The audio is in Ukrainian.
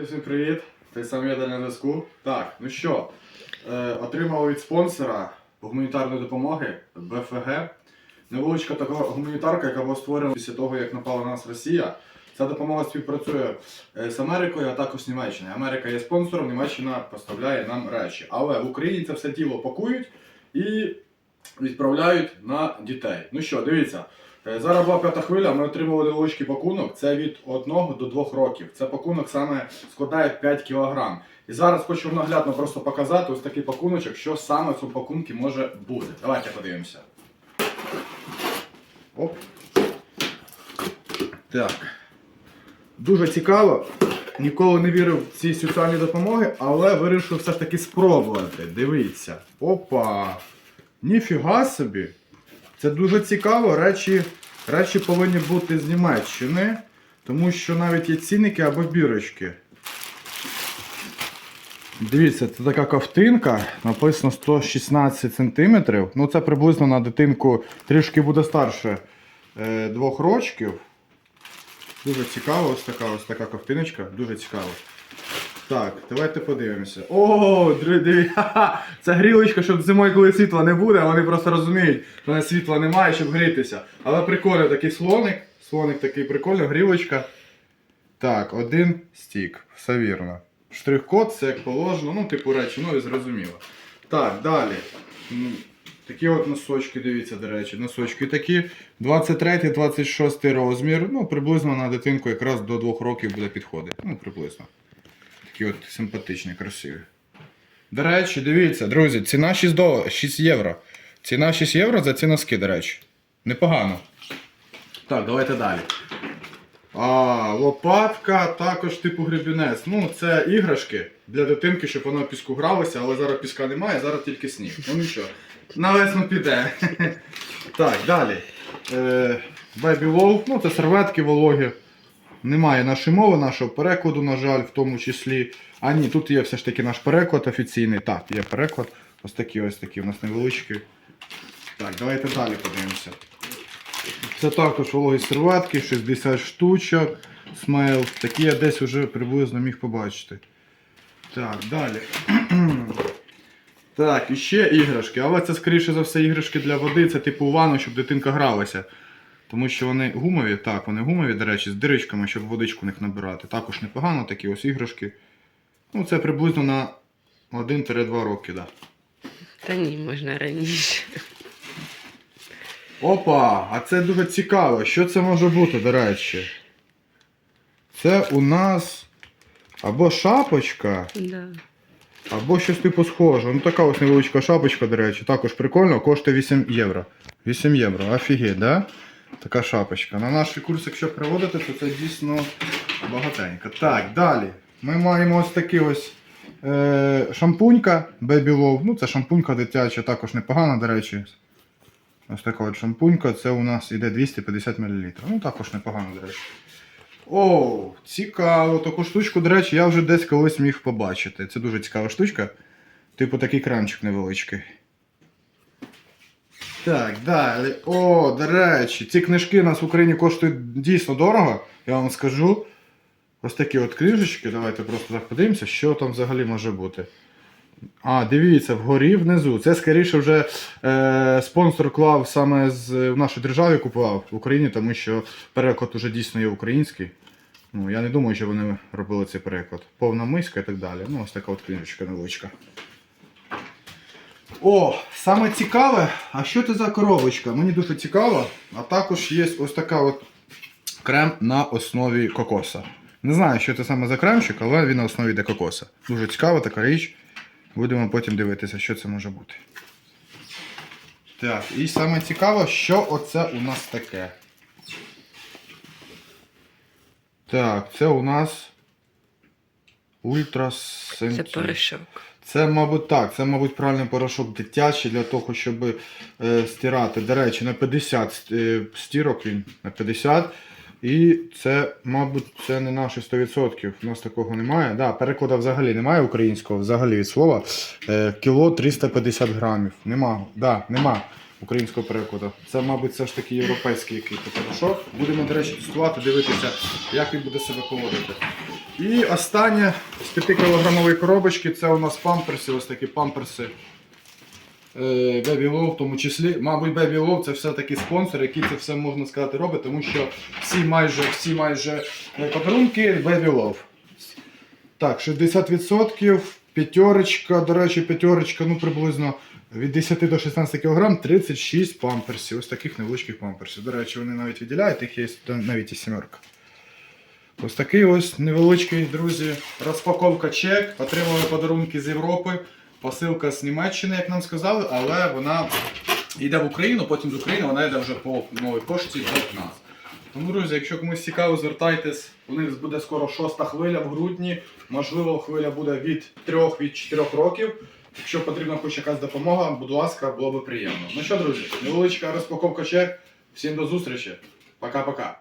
Друзі, всім привіт! Той самий я на зв'язку. Так, ну що, е, отримав від спонсора гуманітарної допомоги БФГ. Невеличка така гуманітарка, яка була створена після того, як напала на нас Росія. Ця допомога співпрацює е, з Америкою, а також з Німеччиною. Америка є спонсором, Німеччина поставляє нам речі. Але в Україні це все діло пакують і відправляють на дітей. Ну що, дивіться. Е, Зараз була п'ята хвиля, ми отримали невеличкий пакунок. Це від 1 до 2 років. Це пакунок саме складає 5 кг. І зараз хочу наглядно просто показати ось такий пакуночок, що саме в цьому пакунку може бути. Давайте подивимося. Оп. Так. Дуже цікаво. Ніколи не вірив в ці соціальні допомоги, але вирішив все ж таки спробувати. Дивіться. Опа! Ніфіга собі! Це дуже цікаво. Речі, речі повинні бути з Німеччини, тому що навіть є цінники або бірочки. Дивіться, це така ковтинка, написано 116 см. Ну це приблизно на дитинку трішки буде старше е, двох рочків. Дуже цікаво, ось така ось така ковтиночка, дуже цікаво. Так, давайте подивимося. О, диві, це грілочка, щоб зимою, коли світла не буде, вони просто розуміють, що на світла немає, щоб грітися. Але прикольно такий слоник. Слоник такий прикольний, грілочка. Так, один стік, все вірно. Штрих-код, це як положено, ну, типу речі, ну і зрозуміло. Так, далі. Такі от носочки, дивіться, до речі, носочки такі. 23-26 розмір. Ну, приблизно на дитинку якраз до 2 років буде підходити. Ну, приблизно. Такі от симпатичні, красиві. До речі, дивіться, друзі, ціна 6, долар, 6 євро. Ціна 6 євро за ці носки, до речі. Непогано. Так, давайте далі. А, лопатка, також типу гребінець. Ну, це іграшки для дитинки, щоб вона в піску гралася, але зараз піска немає, зараз тільки сніг. Ну нічого. На весну піде. Так, далі. Е, Baby Wolf, ну це серветки вологі. Немає нашої мови, нашого перекладу, на жаль, в тому числі. А ні, тут є все ж таки наш переклад офіційний. Так, є переклад. Ось такі ось такі у нас невеличкі. Так, давайте далі подивимося. Це також вологі серветки, 60 штучок. Смейл. Такі я десь вже приблизно міг побачити. Так, далі. Так, і ще іграшки, але це скоріше за все іграшки для води, це типу ванну, щоб дитинка гралася. Тому що вони гумові, так, вони гумові, до речі, з диричками, щоб водичку в них набирати. Також непогано, такі ось іграшки. Ну, це приблизно на 1-2 роки, так. Да. Та ні, можна раніше. Опа! А це дуже цікаво. Що це може бути, до речі? Це у нас або шапочка, Да. або щось типу схоже. Ну така ось невеличка шапочка, до речі, також прикольно, коштує 8 євро. 8 євро, офігеть, да? Така шапочка. На наш курс, якщо приводити, то це дійсно багатенько. Так, далі. Ми маємо ось такий ось е, шампунька Baby Love. Ну, це шампунька дитяча, також непогана, до речі. Ось така от шампунька, це у нас іде 250 мл. Ну, також непогано, до речі. О, цікаво. Таку штучку, до речі, я вже десь колись міг побачити. Це дуже цікава штучка. Типу такий кранчик невеличкий. Так, далі. О, до речі, ці книжки у нас в Україні коштують дійсно дорого, я вам скажу. Ось такі от книжечки. Давайте просто так подивимося, що там взагалі може бути. А, дивіться, вгорі внизу. Це скоріше вже е, спонсор клав саме з в нашій державі купував в Україні, тому що переклад уже дійсно є український. Ну, я не думаю, що вони робили цей переклад. Повна миска і так далі. Ну, ось така от книжечка невеличка. О, саме цікаве, а що це за коробочка? Мені дуже цікаво. А також є ось така от крем на основі кокоса. Не знаю, що це саме за кремчик, але він на основі йде кокоса. Дуже цікава така річ. Будемо потім дивитися, що це може бути. Так, і саме цікаво, що оце у нас таке. Так, це у нас Це ультрасенсор. порошок. Це, мабуть, так, це, мабуть, правильний порошок дитячий для того, щоб е, стирати. До речі, на 50 е, стірок він на 50. І це, мабуть, це не наші 100%. У нас такого немає. Да, перекладу взагалі немає українського, взагалі від слова. Е, кіло 350 грамів. Нема. Да, нема українського перекладу. Це, мабуть, все ж таки європейський якийсь порошок. Будемо, до речі, тестувати, дивитися, як він буде себе поводити. І останнє з 5-кілограмової коробочки це у нас памперси, ось такі памперси. Е, Baby Love в тому числі. Мабуть, Baby Love це все-таки спонсор, який це все можна сказати робить, тому що всі майже, всі майже е, подарунки Baby Love. Так, 60%, п'ятерочка, до речі, п'ятерочка, ну приблизно від 10 до 16 кг 36 памперсів. Ось таких невеличких памперсів. До речі, вони навіть виділяють, їх є навіть і сімерка. Ось такий ось невеличкий, друзі, розпаковка чек. Отримали подарунки з Європи. Посилка з Німеччини, як нам сказали, але вона йде в Україну, потім з України вона йде вже по новій пошті до нас. Тому, друзі, якщо комусь цікаво, звертайтесь. У них буде скоро шоста хвиля в грудні. Можливо, хвиля буде від 3 від 4 років. Якщо потрібна хоч якась допомога, будь ласка, було би приємно. Ну що, друзі, невеличка розпаковка чек. Всім до зустрічі. Пока-пока.